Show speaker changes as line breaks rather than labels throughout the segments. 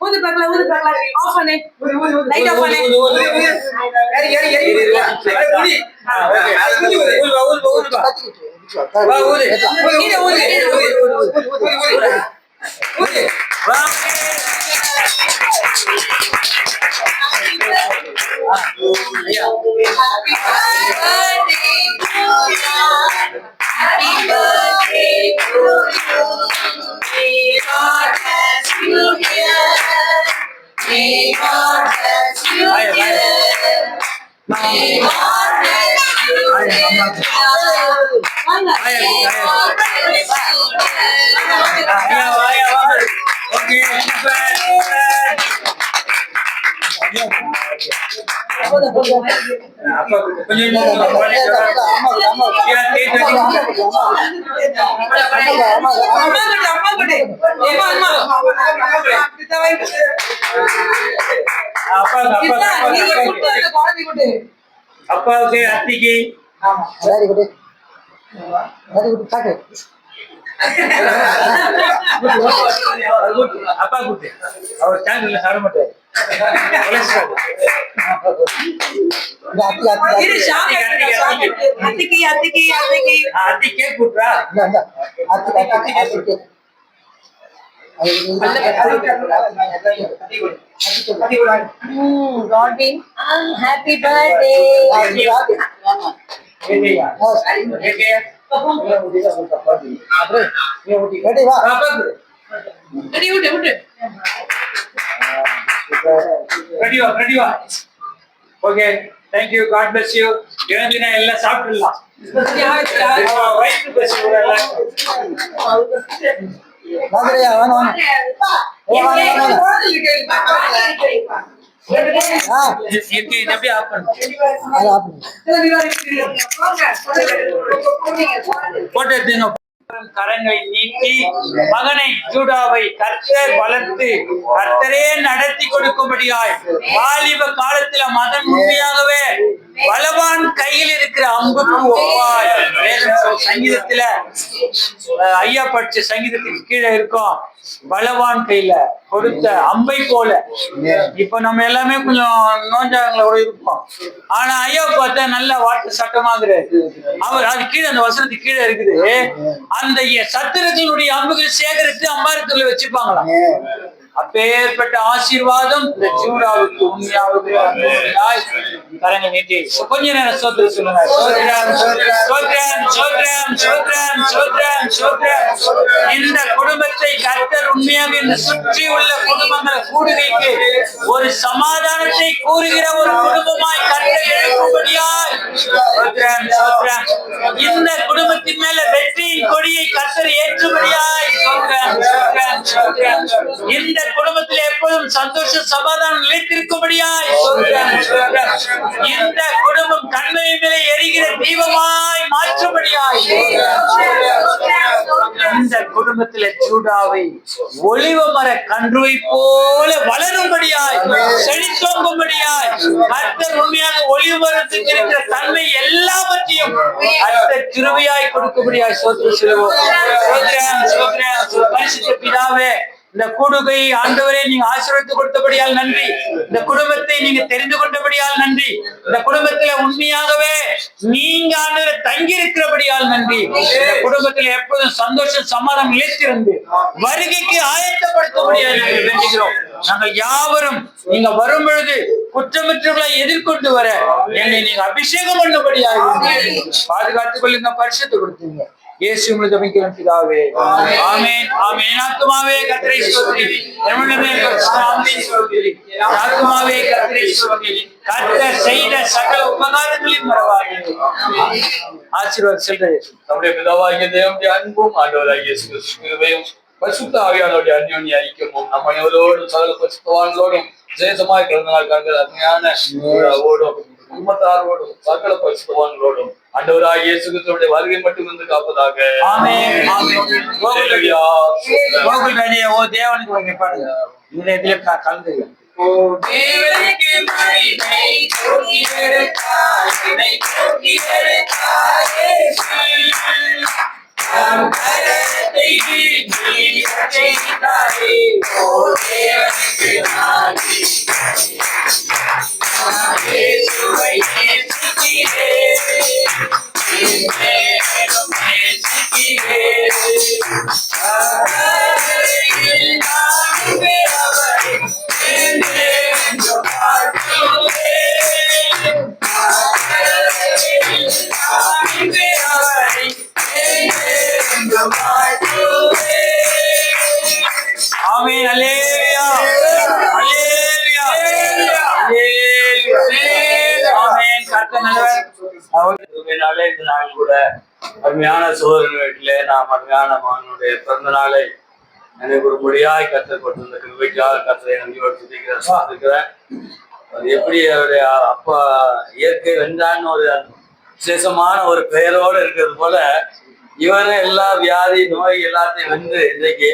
ஊது பார்க்கல ஊது பார்க்கல ஆஃப் பண்ணு. லைட் ஆஃப் பண்ணு. கீழே ஊது கீழே ஊது. Happy birthday to you.
அப்பாவுக்கு அத்திக்கு.
வெரி குட் வெரி குட் சாக்கு
அப்பா கூட்டு அவர் சேனல்ல சாப்பிட மாட்டாரு கொலஸ்ட்ரால்.
இந்த அத்தி அத்தி
இரு, ஷாக் ஆயிடுறா, ஷாக் ஆயிடுறா. அத்திக்கு, அத்திக்கு, அத்திக்கு.
ஆ, அத்தி கேக் கூட்டுறா
இந்த இந்த அத்தி அத்தி அத்தி அது
Hmm, Rodin, happy birthday.
கேக்கையா?
ரெடி வா
அப்பாக்கு
விடு, விடு,
okay thank you god bless you இழந்தினா எல்லாம் கரங்களை நீட்டி மகனை ஜூடாவை கர்த்தர் வளர்த்து கர்த்தரே நடத்தி கொடுக்கும்படியாய் வாலிப காலத்துல மகன் உண்மையாகவே பலவான் கையில் இருக்கிற அம்புக்கு ஒவ்வாய் சங்கீதத்துல ஐயா படிச்ச சங்கீதத்துக்கு கீழே இருக்கும் பலவான் கையில கொடுத்த அம்பை போல. இப்ப நம்ம எல்லாமே கொஞ்சம் நோஞ்சாங்கள கூட இருப்போம். ஆனா ஐயா பார்த்தா நல்ல வாட்டு சட்டமாகிறாரு அவர் அது கீழே அந்த வசனத்துக்கு கீழே இருக்குது. அந்த சத்திரத்தினுடைய அம்புகள் சேகரித்து அம்பாரத்துல வச்சுப்பாங்களாம். அப்பேற்பட்ட ஆசீர்வாதம் இந்த ஜூடாவுக்கு கரங்க நீட்டி. கொஞ்ச நேரம் சோத்திர சொல்லுங்க. இந்த குடும்பத்தை கர்த்தர் உண்மையாக இந்த சுற்றி உள்ள குடும்பங்கள் கூடுகைக்கு ஒரு சமாதானத்தை கூறுகிற ஒரு குடும்பமாய் கர்த்தர் எழுப்பும்படியாய் இந்த குடும்பத்தின் மேல வெற்றியின் கொடியை கத்தர் ஏற்றுபடியாய் இந்த குடும்பத்தில் எப்போதும் சந்தோஷ சமாதானம் நிலைத்திருக்கும்படியாய். இந்த குடும்பம் கண்மை மேலே எரிகிற தீபமாய் மாற்றும்படியாய். இந்த குடும்பத்துல சூடாவை ஒளிவ மர கன்றுவை போல வளரும்படியாய் செழித்தோங்கும்படியாய் கர்த்தர் உண்மையாக ஒளிவு மரத்துக்கு இருக்கிற தன்மை எல்லாவற்றையும் கர்த்தர் திருவையாய் கொடுக்கும்படியாய் சோத்திர சிலுவோம் சோத்ரம் சோத்ரம் பரிசுத்த பிதாவே இந்த கூடுகை ஆண்டவரே நீங்க ஆசீர்வத்து கொடுத்தபடியால் நன்றி. இந்த குடும்பத்தை நீங்க தெரிந்து கொண்டபடியால் நன்றி. இந்த குடும்பத்துல உண்மையாகவே நீங்க ஆண்டவரை தங்கி இருக்கிறபடியால் நன்றி. இந்த குடும்பத்துல எப்போதும் சந்தோஷம் சமாதானம் நிலைத்திருந்து வருகைக்கு ஆயத்தப்படுத்தபடியால் நாங்கள் வேண்டுகிறோம். நாங்கள் யாவரும் நீங்க வரும் பொழுது குற்றமற்றவர்களை எதிர்கொண்டு வர என்னை நீங்க அபிஷேகம் பண்ணபடியாக பாதுகாத்துக் கொள்ளுங்க பரிசுத்து கொடுத்தீங்க இயேசு உங்களுக்கு ஜெபிக்கிறோம் பிதாவே. ஆமென். ஆமென். ஆத்துமாவே கர்த்தரை ஸ்தோத்திரி எம்முடனே பரிசுத்தாவியை ஸ்தோத்திரி ஆத்துமாவே கர்த்தரை ஸ்தோத்திரி கர்த்தர் செய்த சகல உபகாரங்களையும் மறவாதே ஆசீர்வாத் செல்றது.
நம்முடைய பிதாவாகிய தேவனுடைய அன்பும் ஆண்டவராகிய இயேசு கிறிஸ்துவையும் பரிசுத்த ஆவியானோடைய அந்யோன்ய ஐக்கியமும் நம்ம அனைவரோடும் சகல பரிசுத்தவான்களோடும் விசேஷமாய் பிறந்த நாள் காண்கிற அருமையான ஓடும் குடும்பத்தாரோடும் சகல பரிசுத்தவான்களோடும் ஆண்டவராகிய இயேசு கிறிஸ்துவுடைய வருகை மட்டும் வந்து காப்பதாக.
ஆமென். ஆமென். கோகுல் ராணியே ஓ தேவனுக்கு ஒரு பாடுங்க இந்த இதுல க- கலந்து
ஓ தேவனுக்கு மகிமை இயேசு. கரத்தை
கூட அருமையான சோதரன் வீட்டிலே நாம் அருமையான மகனுடைய பிறந்த நாளை நினைவுறும்படியாய் கற்றுக் கொண்டிருந்த கிருபைக்காக கத்தரை நம்பியோடு சுத்திக்கிறேன் சாதிக்கிறேன் அது எப்படி அவருடைய அப்பா இயற்கை வென்றான்னு ஒரு விசேஷமான ஒரு பெயரோடு இருக்கிறது போல இவரும் எல்லா வியாதி நோய் எல்லாத்தையும் வென்று இன்றைக்கு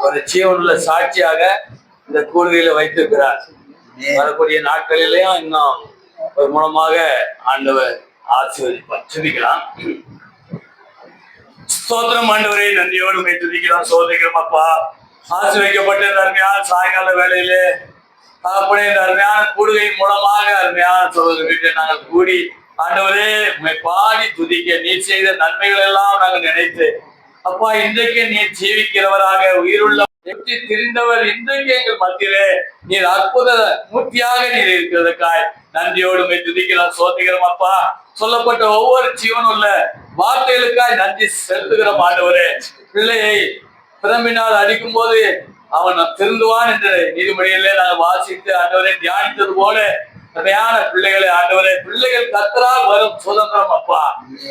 ஒரு ஜீவனுள்ள சாட்சியாக இந்த கூடுகையில வைத்திருக்கிறார். வரக்கூடிய நாட்களிலேயும் இன்னும் ஒரு மூலமாக ஆண்டவர் ஆசீர்வதிப்பார் ஸ்தோத்திரம் நன்றியோடு உண்மை துதிக்கிறோம் சோதிக்கிறோம் அப்பா. ஆசீர்வதிக்கப்பட்ட இந்த அருமையான சாயங்கால வேலையிலே அப்படி இந்த அருமையான கூடுகை மூலமாக அருமையான சோதனை வீட்டை நாங்கள் கூடி ஆண்டவரே உண்மை பாடி துதிக்க நீ செய்த நன்மைகள் எல்லாம் நாங்கள் நினைத்து அப்பா இன்றைக்கு நீ ஜீவிக்கிறவராக உயிருள்ள எப்படி தெரிந்தவர் இன்றைக்கு எங்கள் மத்தியிலே நீர் அற்புத மூர்த்தியாக நீர் இருக்கிறதுக்காய் நன்றியோடு உண்மை துதிக்கிறோம் சோதிக்கிறோம் அப்பா. சொல்லப்பட்ட ஒவ்வொரு ஜீவனுள்ள வார்த்தைகளுக்காய் நன்றி செலுத்துகிற ஆண்டவரே. பிள்ளையை பிரம்பினால் அடிக்கும் போது அவன் திருந்துவான் என்று நீதிமொழியிலே நாங்கள் வாசித்து ஆண்டவரை தியானித்தது போல அருமையான பிள்ளைகளை ஆண்டவரே பிள்ளைகள் கத்தரால் வரும் சுதந்திரம் அப்பா.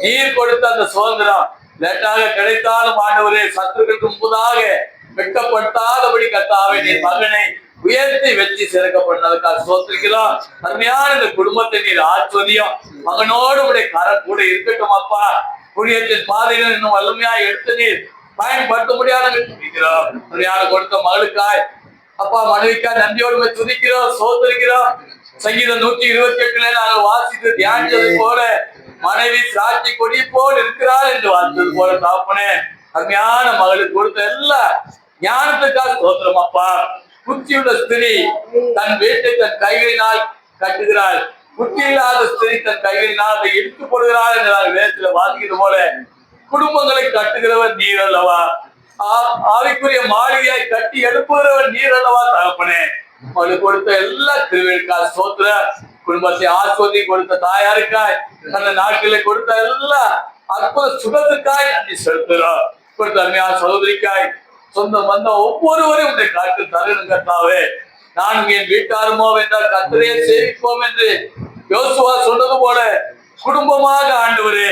நீர் கொடுத்த அந்த சுதந்திரம் லேட்டாக கிடைத்தாலும் ஆண்டவரே சத்துருக்களுக்கு முன்பதாக வெட்கப்படுத்தாதபடி கத்தாவை நீர் மகனை உயர்த்தி வெற்றி சிறக்கப்பட்டதுக்காக சோத்திருக்கிறோம். அருமையான இந்த குடும்பத்தை நீர் ஆச்சரியம் மகனோடு உடைய கரம் கூட இருக்கட்டும் அப்பா. புண்ணியத்தின் பாதைகள் இன்னும் வலிமையா எடுத்து நீர் பயன்படுத்த முடியாத அருமையான கொடுத்த மகளுக்காய் அப்பா மனைவிக்காய் நன்றியோடு துதிக்கிறோம் சோத்திருக்கிறோம். சங்கீதம் நூற்றி இருபத்தி எட்டுல நாங்கள் வாசித்து தியானித்தது போல மனைவி சாட்சி கொடி போல் இருக்கிறார் என்று வாசித்தது போல தாப்பனே. அருமையான மகளுக்கு கொடுத்த எல்லா ஞானத்துக்காக சோத்திரம் அப்பா. புத்தியுள்ள ஸ்திரீ தன் வீட்டை தன் கைகளினால் கட்டுகிறாள். புத்தி இல்லாத ஸ்திரீ தன் கைகளினால் அதை இழுத்து போடுகிறாள் என்று நான் வேதத்துல வாசிக்கிறது போல குடும்பங்களை கட்டுகிறவர் நீர் அல்லவா? ஆ- ஆவிக்குரிய மாளிகையாய் கட்டி எழுப்புகிறவர் நீர் அல்லவா தகப்பனே? அவளுக்கு கொடுத்த எல்லா திருவிழா சோத்திர குடும்பத்தை ஆஸ்வதி கொடுத்த தாயாருக்காய் அந்த நாட்களில் கொடுத்த எல்லா அற்புத சுகத்துக்காய் நன்றி செலுத்துகிறோம். கொடுத்த அருமையான சகோதரிக்காய் சொந்தம் வந்த ஒவ்வொருவரையும் உடைய காட்டு தருணம் கத்தாவே நானும் என் வீட்டாருமோ என்றால் கத்தரையே சேவிப்போம் என்று யோசுவா சொன்னது போல குடும்பமாக ஆண்டவரே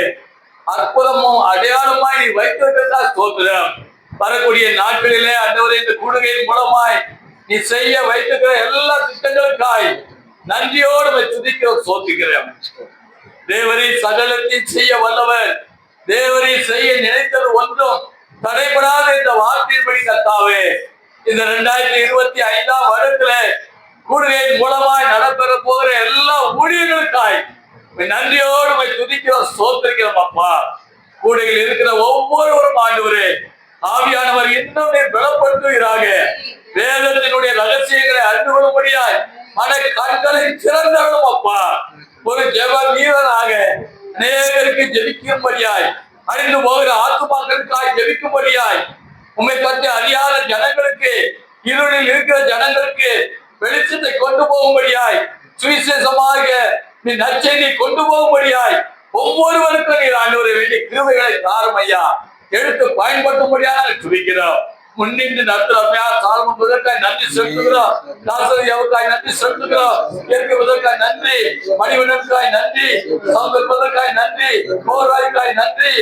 அற்புதமும் அடையாளமாய் நீ வைத்திருக்கிறதா ஸ்தோத்திரம். வரக்கூடிய நாட்களிலே அன்றவரை இந்த கூடுகையின் மூலமாய் நீ செய்ய வைத்திருக்கிற எல்லா திட்டங்களுக்காய் நன்றியோடு உம்மை துதிக்கிறோம் சோத்துகிறேன் தேவரை சகலத்தை செய்ய வல்லவர். தேவரை செய்ய நினைத்தது ஒன்றும் தடைபடாத இந்த வார்த்தையின்படி கத்தாவே இந்த ரெண்டாயிரத்தி இருபத்தி ஐந்தாம் வருடத்துல கூடுகையின் மூலமாய் நடைபெற போகிற எல்லா ஊழியர்களுக்காய் நன்றியோடு உம்மை துதிக்கிறோம் சோத்திருக்கிறோம் அப்பா. கூடையில் இருக்கிற ஒவ்வொருவரும் ஆண்டவரே ஆவியானவர் இன்னும் நீர் பலப்படுத்துகிறாக வேதத்தினுடைய ரகசியங்களை அறிந்து கொள்ளும்படியாய் மன கண்களை திறந்தாலும் அப்பா. ஒரு ஜெப வீரனாக அநேகருக்கு ஜெபிக்கும்படியாய் அழிந்து போகிற ஆத்துமாக்களுக்காய் ஜெபிக்கும்படியாய். உண்மை பற்றி அறியாத ஜனங்களுக்கு இருளில் இருக்கிற ஜனங்களுக்கு வெளிச்சத்தை கொண்டு போகும்படியாய். சுவிசேஷமாக நீ நற்செய்தி கொண்டு போகும்படியாய். ஒவ்வொருவருக்கும் நீர் ஆண்டு வேண்டிய கிருவைகளை தாரும் ஐயா எடுத்து பயன்படுத்தும்படியாக துதிக்கிறோம் முன்னின்று நடத்துறோம். சாலமன் முதற்காய் நன்றி செலுத்துகிறோம். தாசரியாவுக்காய் நன்றி செலுத்துகிறோம். இயற்கை முதற்காய் நன்றி. மணிவனுக்காய் நன்றி. சௌந்தர் முதற்காய் நன்றி. கோராய்க்காய் நன்றி.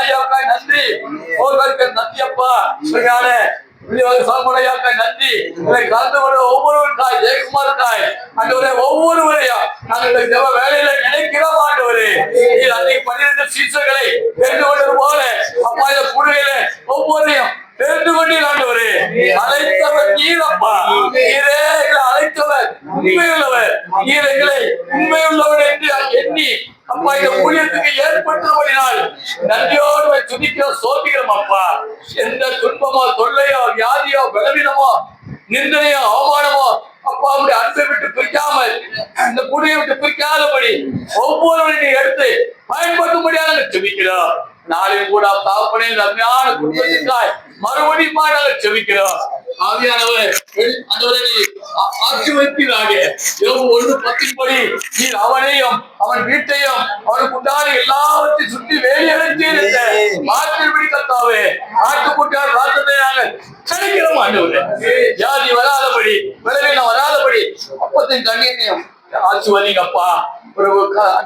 ஐயாவுக்காய் நன்றி. கோராய்க்காய் நன்றி அப்பா. சரியான சாமுடையாக்காய் நன்றி. இதை கலந்து கொண்ட ஒவ்வொருவருக்காய் ஜெயக்குமாருக்காய் ஆண்டவரே ஒவ்வொருவரையும் நாங்கள் இந்த வேலையில நினைக்கிறோம் ஆண்டவரே. நீர் அன்னைக்கு பன்னிரண்டு சீசர்களை தெரிந்து கொண்டது போல அப்பா இந்த குழுவில ஒவ்வொருவரையும் தெரிந்து கொண்டீர் ஆண்டவரே அழைத்தவர் நீரப்பா நீரே அழைத்தவர் உண்மையுள்ளவர். நீர் எங்களை உண்மையுள்ளவர் என்று எண்ணி அப்பா இந்த ஊழியத்துக்கு ஏற்பட்டபடினால் நன்றியோடு துதிக்கிறோம் சோதிக்கிறோம் அப்பா. எந்த துன்பமோ தொல்லையோ வியாதியோ பலவீனமோ நிந்தனையோ அவமானமோ அப்பா அப்படி அன்பை விட்டு பிரிக்காமல் இந்த குடியை விட்டு பிரிக்காதபடி ஒவ்வொருவரையும் நீ எடுத்து பயன்படுத்தும்படியாக நாங்கள் செபிக்கிறோம். நாளையும் கூட தாப்பனே நன்மையான குடும்பத்திற்காய் மறுபடியும் நாங்கள் செபிக்கிறோம். ஆவியானவர் ஆட்சி ஒன்று பத்தின்படி அவனையும் அவன் வீட்டையும் அவனுக்கு உண்டான எல்லாவற்றையும் சுற்றி வேலி அடைத்தீர் மாற்றின்படி கத்தாவே. ஆட்டுக்குட்டியார் ராத்தத்தை நாங்கள் கிடைக்கிறோம் ஆண்டவரே. ஜாதி வராதபடி விளைவினம் வராதபடி அப்பத்தின் கண்ணீரையும் ஆட்சிவதிங்கப்பா பிறகு க-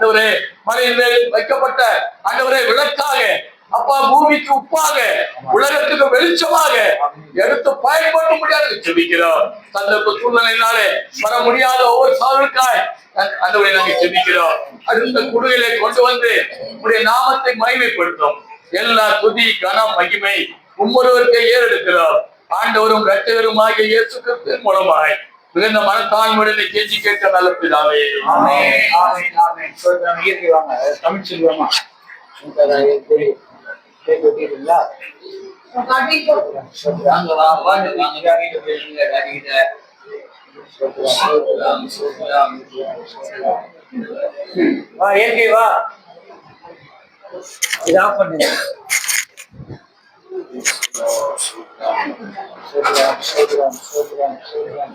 மலையின் வைக்கப்பட்ட ஆண்டவரே விளக்காக. அப்பா பூமிக்கு உப்பாக. உலகத்துக்கு வெளிச்சமாக. எடுத்து பயன்படுத்த முடியாது. ஜெபிக்கிறோம். சந்தர்ப்ப சூழ்நிலையினாலே வர முடியாத ஒவ்வொரு சாதனுக்காய் ஆண்டவரை நாங்கள் ஜெபிக்கிறோம். அடுத்த குழுவிலே கொண்டு வந்து உடைய நாமத்தை மகிமைப்படுத்தும். எல்லா துதி கனம் மகிமை உம்மொருவருக்கு ஏறெடுக்கிறோம். ஆண்டவரும் இரட்சகரும் ஆகிய இயேசு கிறிஸ்துவின் மூலமாய். மிகுந்த மனத்தாழ்மையுடன் கேள்வி கேட்க நல்ல பிதாவே.
தமிழ் சொல்லுவோமா இயற்கை வா. இது ஆஃப் பண்ணுங்க.
சோதரம் சோதரம் சோதரம் சோதரம்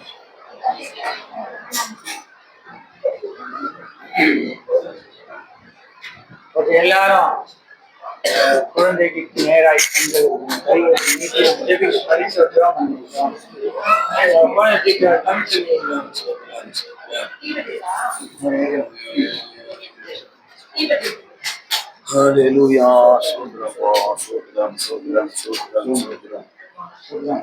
எல்லாரும் அஹ், குழந்தைக்கு நேராய் கண்கள் கையை நீட்டி ஜெபி பரிசுத்தம் பண்ணிக்கிறோம். அஹ், குழந்தைக்கு தமிழ் சொல்லுவோம்.
ஹalleluya சோதரம் சோதரம் சோதரம் சோதரம் சோதரம்
சொல்லுங்க.